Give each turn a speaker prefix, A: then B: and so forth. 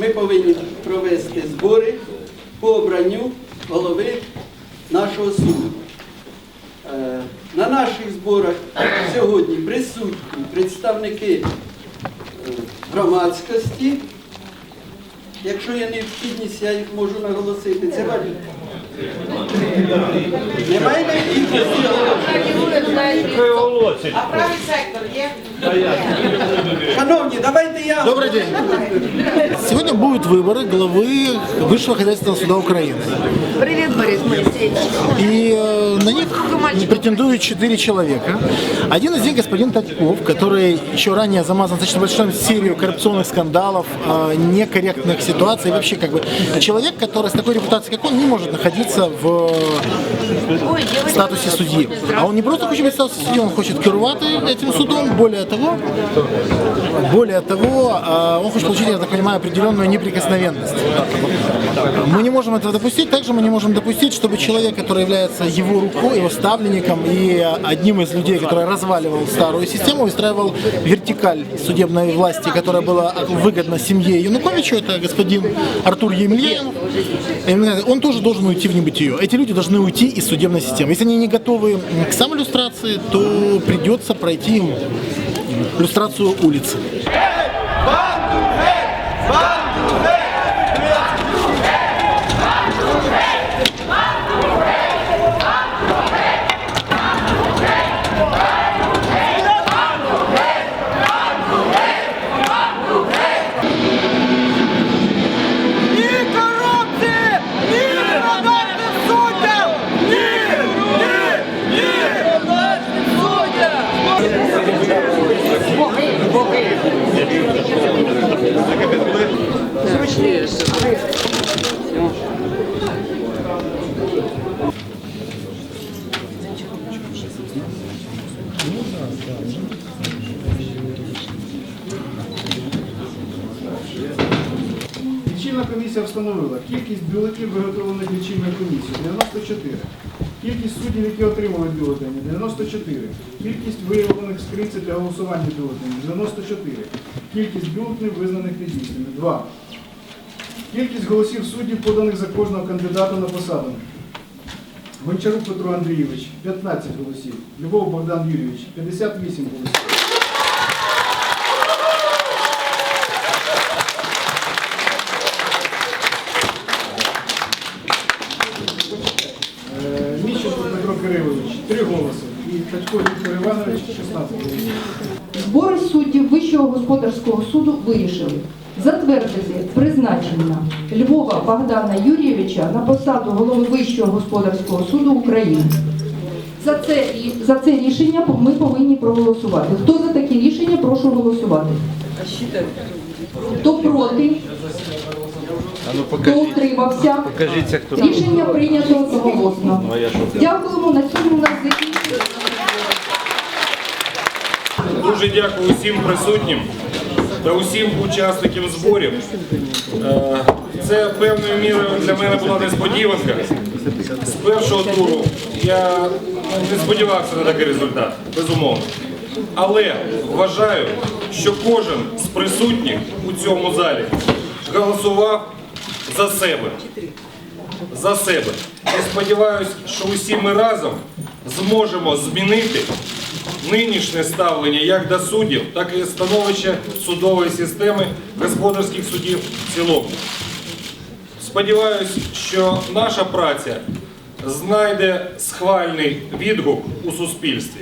A: ми повинні провести збори по обранню голови нашого суду. Е, На наших зборах сьогодні присутні представники е, громадськості. Якщо є необхідність, я їх можу наголосити. Це. Немає необхідності оголошувати?
B: А правий сектор є?
A: Шановні, давайте я.
C: Добрый день. Сегодня будут выборы главы Высшего хозяйственного суда Украины.
B: Привіт, Борис Моисеевич.
C: И э, на них претендуют четыре человека. Один из них господин Татьков, который еще ранее замазан достаточно большой серию коррупционных скандалов, э, некорректных ситуаций. Вообще, как бы, человек, который с такой репутацией, как он, не может находиться в статусе судьи. А он не просто хочет быть в статусе судьи, он хочет керувати этим судом. Более того, более того, э, он хочет получить, я так понимаю, определенную неприкосновенность. Мы не можем этого допустить. Также мы не можем допустить, чтобы человек, который является его рукой, его ставленником и одним из людей, который разваливал старую систему, устраивал вертикаль судебной власти, которая была выгодна семье Януковича, это господин Артур Емельянов, он тоже должен уйти в небытие. Эти люди должны уйти из судебной системы. Если они не готовы к самолюстрации, то придется пройти им люстрацию улицы.
D: Ні
E: Лічильна комісія встановила кількість бюлетів, виготовлених лічильною комісією 94. Кількість суддів, які отримали бюлетені 94. Кількість виявлених в скринці для голосування бюлетенів 94. Кількість бюлетенів визнаних недійсними 2. Кількість голосів суддів, поданих за кожного кандидата на посаду. Гончарук Петро Андрійович 15 голосів. Любов Богдан Юрійович 58 голосів. Е, Петро Кирилович 3 голоси. І Татько Віктор Іванович 16 голосів.
F: Збори суддів Вищого господарського суду вирішили затвердити призначення Львова Богдана Юрійовича на посаду голови Вищого господарського суду України. За це, за це рішення ми повинні проголосувати. Хто за таке рішення, прошу голосувати. Хто проти? Хто утримався? Рішення прийнято одноголосно. Дякуємо. На цьому у нас закінчується.
G: Дуже дякую усім присутнім та усім учасникам зборів. Е, Це певною мірою для мене була несподіванка. З першого туру я не сподівався на такий результат, безумовно. Але вважаю, що кожен з присутніх у цьому залі голосував за себе. За себе. Я сподіваюся, що усі ми разом зможемо змінити нинішнє ставлення як до суддів, так і становище судової системи господарських судів в цілому. Сподіваюсь, що наша праця знайде схвальний відгук у суспільстві.